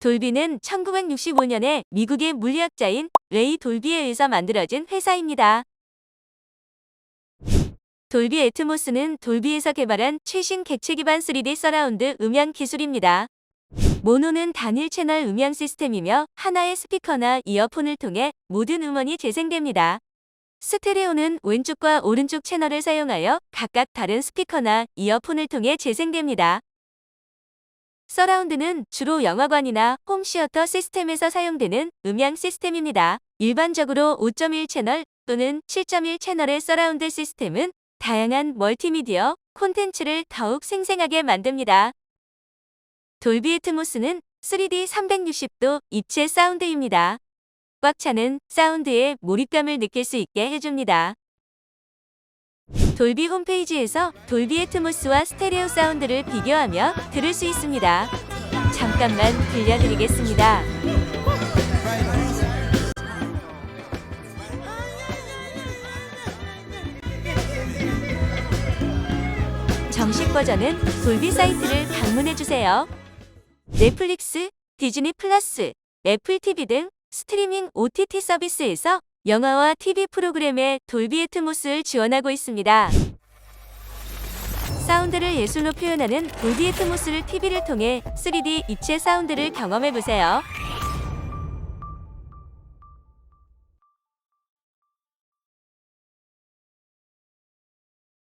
돌비는 1965년에 미국의 물리학자인 레이 돌비에 의해서 만들어진 회사입니다. 돌비 애트모스는 돌비에서 개발한 최신 객체 기반 3D 서라운드 음향 기술입니다. 모노는 단일 채널 음향 시스템이며 하나의 스피커나 이어폰을 통해 모든 음원이 재생됩니다. 스테레오는 왼쪽과 오른쪽 채널을 사용하여 각각 다른 스피커나 이어폰을 통해 재생됩니다. 서라운드는 주로 영화관이나 홈시어터 시스템에서 사용되는 음향 시스템입니다. 일반적으로 5.1 채널 또는 7.1 채널의 서라운드 시스템은 다양한 멀티미디어 콘텐츠를 더욱 생생하게 만듭니다. 돌비 애트모스는 3D 360도 입체 사운드입니다. 꽉 차는 사운드에 몰입감을 느낄 수 있게 해줍니다. 돌비 홈페이지에서 돌비 애트모스와 스테레오 사운드를 비교하며 들을 수 있습니다. 잠깐만 들려드리겠습니다. 정식 버전은 돌비 사이트를 방문해주세요. 넷플릭스, 디즈니 플러스, 애플 TV 등 스트리밍 OTT 서비스에서 영화와 TV 프로그램에 돌비 애트모스를 지원하고 있습니다. 사운드를 예술로 표현하는 돌비 애트모스를 TV를 통해 3D 입체 사운드를 경험해보세요.